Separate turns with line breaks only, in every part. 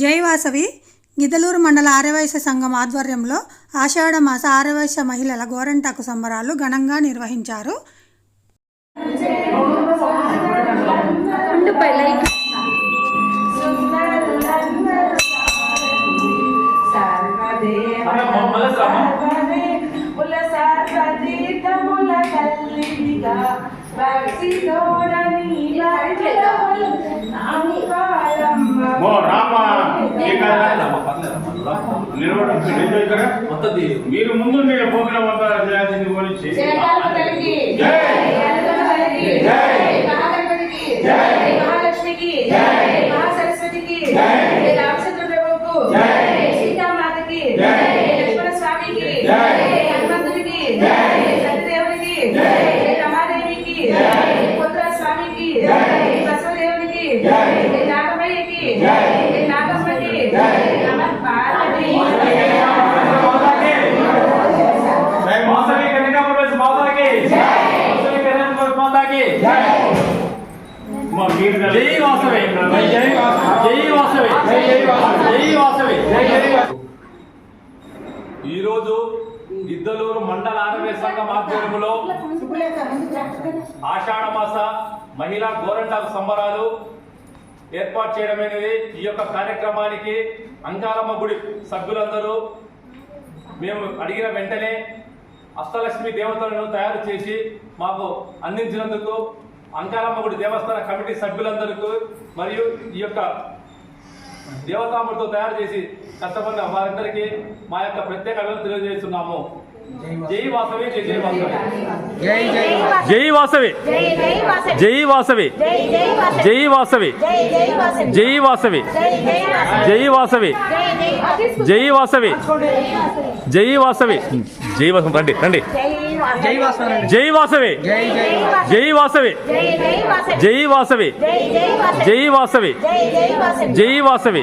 జై వాసవి. గిద్దలూరు మండల ఆర్యవైశ్య సంఘం ఆధ్వర్యంలో ఆషాఢ మాస ఆర్యవైశ్య మహిళల గోరంటాకు సంబరాలు ఘనంగా నిర్వహించారు.
మీరు ముందు నేను ప్రోగ్రామ్ అంతా చేయాల్సింది జై
మహాలక్ష్మికి. మహాసరస్వతికి. నాగమయ్యకి నాగమ్మకి నమ పార్వతీ
వాసవి కన్యకాపురం మాతాకి వాసవి కన్యకాపురం మాతాకి మా మీరు
జై వాసవి జై వాసవి జై వాసవి జై వాసవి ఈరోజు గిద్దలూరు మండల ఆరోగ్య సంఘం ఆధ్వర్యంలో ఆషాఢ మాస మహిళా గోరంటాకు సంబరాలు ఏర్పాటు చేయడం అనేది ఈ యొక్క కార్యక్రమానికి అంకారమ్మ గుడి సభ్యులందరూ మేము అడిగిన వెంటనే అష్టలక్ష్మి దేవతలను తయారు చేసి మాకు అందించినందుకు అంకారమ్మ గుడి దేవస్థాన కమిటీ సభ్యులందరికీ మరియు ఈ యొక్క దేవతాముడితో తయారు చేసి కష్టపడిన వారందరికీ మా యొక్క ప్రత్యేక అభివృద్ధి తెలియజేస్తున్నాము. జై వాసవి జై జై వాసవి జై వాసవి జై వాసవి జై వాసవి జై వాసవి జై వాసవి జై వాసవి జై వాసవి జై వాసవి రండి రండి జై వాసవి జై వాసవి జై వాసవి జై వాసవి జై వాసవి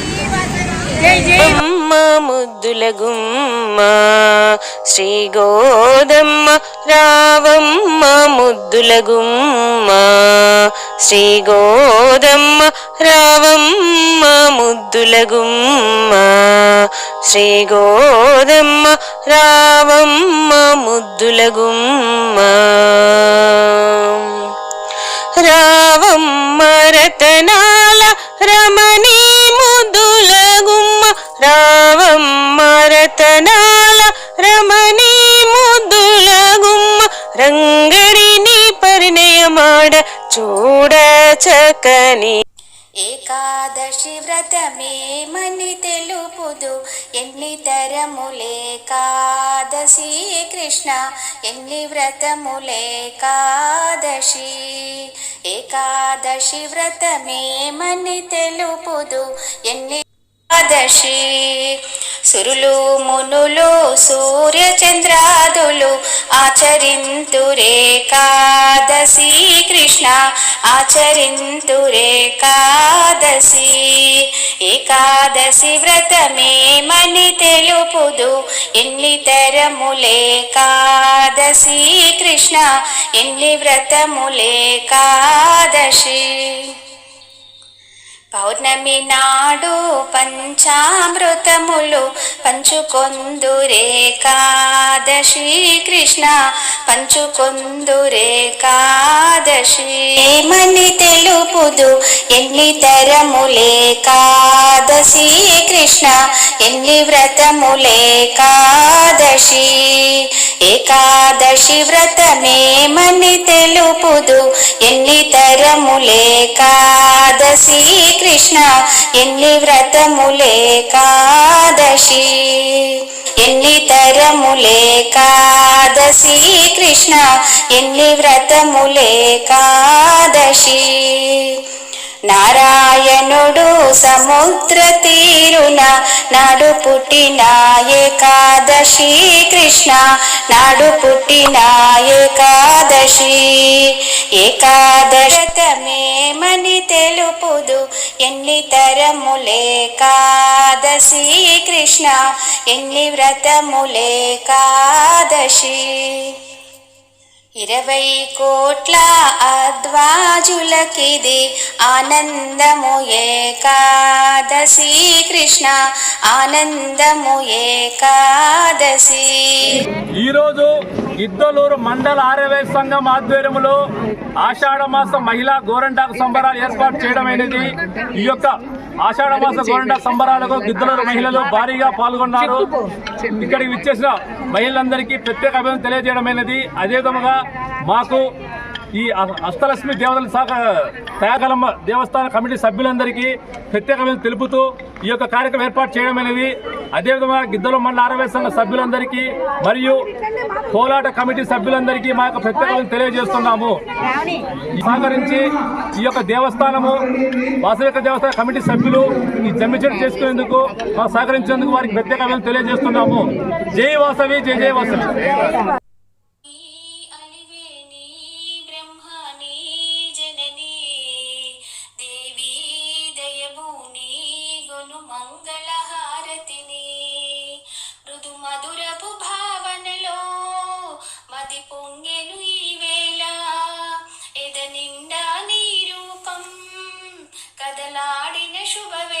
అమ్మ ముద్దుల గుమ్మ శ్రీ గోదమ్మ రావమ్మ ముద్దుల గుమ్మ శ్రీ గోదమ్మ రావమ్మ ముద్దుల గుమ్మ శ్రీ గోదమ్మ రావమ్మ ముద్దుల గుమ్మ. రావమ్మ రతనాల రమణీ ముద్దుల రావమ్మ రతనాల రమణీ ముద్దుల గుమ్మ రంగడిని పరిణయమాడ చూడ చకని
ఏకాదశి వ్రతమేమని తెలుపుదు. ఎన్ని తరములేకాదశి కృష్ణ ఎన్ని వ్రతములేకాదశి ఏకాదశి. వ్రతమేమని తెలుపుదు. ఎన్ని ఏకాదశి. సురులు మునులు సూర్య చంద్రాదులు ఆచరింతురేకాదశి కృష్ణ ఆచరింతురేకాదశి ఏకాదశి వ్రతమేమని తెలుపుదు. ఎన్ని తరములేకాదశి. కృష్ణ ఎన్ని వ్రతములేకాదశి. పౌర్ణమి నాడు పంచామృతములు పంచుకొందురేకాదశి కృష్ణ పంచుకొందురేకాదశి ఏమని పిలుపుదు ఎన్ని తరములే కాదశి కృష్ణ ఎన్ని వ్రతములే కాదశి. ఏకాదశి వ్రతమేమని తెలుపుదు. ఎన్ని తరములే కాదశి కృష్ణ ఎన్ని వ్రతములే కాదశి. ఎన్ని తరములే కాదశి కృష్ణ ఎన్ని వ్రతములే కాదశి. నారాయణుడు సముద్ర తీరున నాడు పుట్టిన ఏకాదశి కృష్ణ నాడు పుట్టిన ఏకాదశి ఏకాదశతమేమని ఎన్ని తరములే కాదశి కృష్ణ ఎన్ని వ్రతములే కాదశి. ఇరవై కోట్ల అద్వాజులకిది ఆనందము ఏకాదశి కృష్ణ ఆనందము ఏకాదశి
ఈరోజు ఇద్దలూరు మండల ఆర్యవై సంఘం ఆధ్వర్యంలో ఆషాఢ మాస మహిళా గోరంటాకు సంబరాలు ఏర్పాటు చేయడం అనేది ఈ యొక్క ఆషాఢ మాస గోరంటా సంబరాలకు గిద్దలూరు మహిళలు భారీగా పాల్గొన్నారు. ఇక్కడికి విచ్చేసిన మహిళలందరికీ ప్రత్యేక అభినందన అదే అదేవిధంగా మాకు ఈ అష్టలక్ష్మి దేవతల శాఖ త్యాగలమ్మ దేవస్థాన కమిటీ సభ్యులందరికీ ప్రత్యేకమైన తెలుపుతూ ఈ యొక్క కార్యక్రమం ఏర్పాటు చేయడం అనేది అదేవిధంగా గిద్దల మండల ఆరవై సంఘ సభ్యులందరికీ మరియు కోలాట కమిటీ సభ్యులందరికీ మా యొక్క ప్రత్యేకతను తెలియజేస్తున్నాము. సహకరించి ఈ యొక్క దేవస్థానము వాసవిక దేవస్థాన కమిటీ సభ్యులు ఈ జమ్మి చేసుకునేందుకు మాకు సహకరించేందుకు వారికి ప్రత్యేకమైన తెలియజేస్తున్నాము. జై వాసవి జై జై వాసవి.
ಶುಭವೇ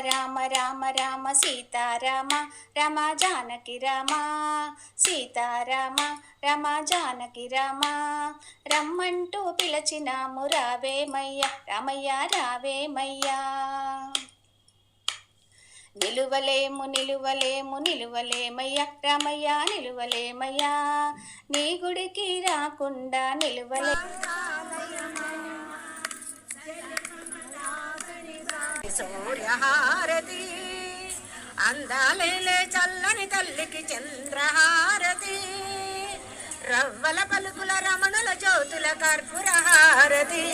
రామ రామ రామ సీతారామ రమ జానకి రామ. సీతారామ రమ జానకి రామ. రమ్మంటూ పిలచినాము రావేమయ్య రామయ్య రావేమయ్యా. నిలువలేము నిలువలేము నిలువలేమయ్య రామయ్య నిలువలేమయ్యా. నీ గుడికి రాకుండా నిలువలే
సూర్యహారతి. అందాలేలే చల్లని తల్లికి చంద్రహారతి. రవ్వల పలుకుల రమణుల జ్యోతుల కర్పూరహారతి.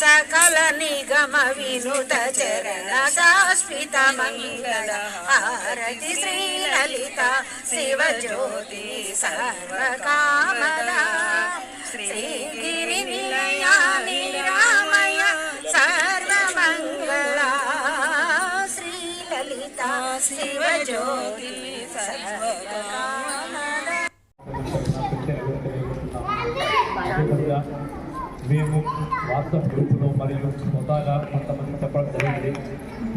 సకల నిగమ వినుత చరణ శాశ్విత మంగళ హారతి. శ్రీ లలిత శివజ్యోతి సర్వకామద శ్రీగిరి
మేము వాట్సాప్ గ్రూపులో మరియు స్వతహాగా కొంతమంది చెప్పడం జరిగింది.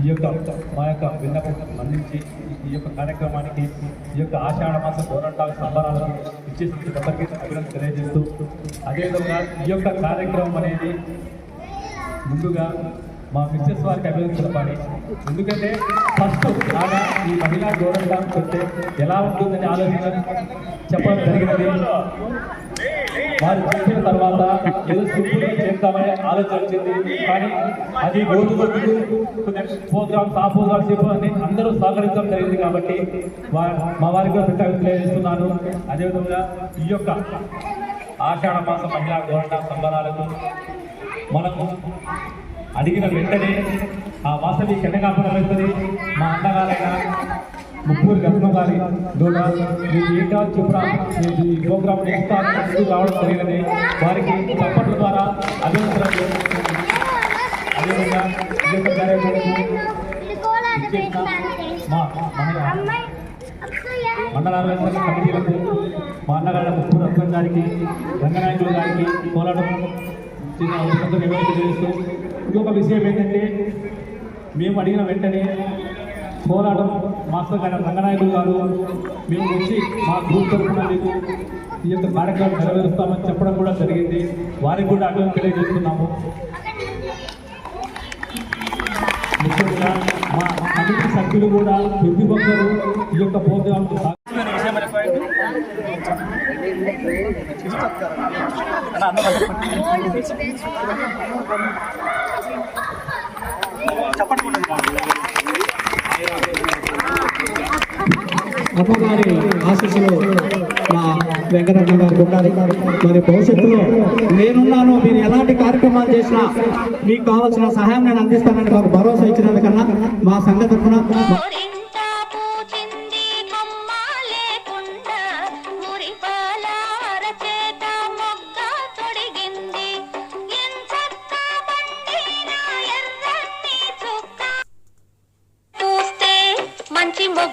ఈ యొక్క మా యొక్క విన్నపం అందించి ఈ యొక్క కార్యక్రమానికి ఈ యొక్క ఆషాఢ మాస పోరాటాల సంబరాలను ఇచ్చేసి అందరికీ అభినందన తెలియజేస్తూ అదేవిధంగా ఈ యొక్క కార్యక్రమం అనేది ముందుగా మా మిస్సెస్ వారికి అభివృద్ధి తెలపాలి ఎందుకంటే ఫస్ట్ ఆమె ఈ మహిళా గౌరవ డాన్స్ వస్తే ఎలా ఉంటుందని ఆలోచన చెప్పడం జరిగినది. వారు చెప్పిన తర్వాత ఏదో సింపుల్గా చేస్తామని ఆలోచన వచ్చింది. కానీ అది రోజు ప్రోగ్రామ్స్ ఆ ప్రోగ్రామ్స్ చెప్పని అందరూ సహకరించడం జరిగింది కాబట్టి మా వారికి కూడా తెలియజేస్తున్నాను అదేవిధంగా ఈ యొక్క ఆషాఢ మాస మహిళా గౌరవ సంబరాలకు మనకు అడిగిన వెంటనే ఆ వాసవి చెన్నకాపురం వెళ్తుంది మా అన్నగారైన
ముగ్గురు రత్నం గారి కూడా మీరు ఏంటో చెప్పురా మీరు ఈ ప్రోగ్రామ్ నేస్తా రావడం జరిగినది వారికి చప్పట్ల ద్వారా అభినందన అదేవిధంగా మా మన కమిటీలకు మా అన్నగారి ముప్పు రత్నం గారికి రంగనాయకులు గారికి పోరాటం చేసిన అభినందన నివేదిక చేస్తూ ఇంకొక విషయం ఏంటంటే మేము అడిగిన వెంటనే పోరాటం మాస్టర్ గారు రంగనాయకులు గారు మేము వచ్చి మా గ్రూప్ తరఫున మీకు ఈ యొక్క కార్యక్రమం నెరవేరుస్తామని చెప్పడం కూడా జరిగింది. వారికి కూడా అడ్డం తెలియజేస్తున్నాము. ముఖ్యంగా మా కమిటీ సభ్యులు కూడా ప్రతి ఒక్కరూ ఈ యొక్క ప్రోగ్రాంకు
అమ్మగారి ఆశీస్సులు మా వెంకటరమణ గారికి ఉండాలి మరి భవిష్యత్తులో నేనున్నాను మీరు ఎలాంటి కార్యక్రమాలు చేసినా మీకు కావాల్సిన సహాయం నేను అందిస్తానని మాకు భరోసా ఇచ్చినందుకన్నా మా సంఘ తరఫున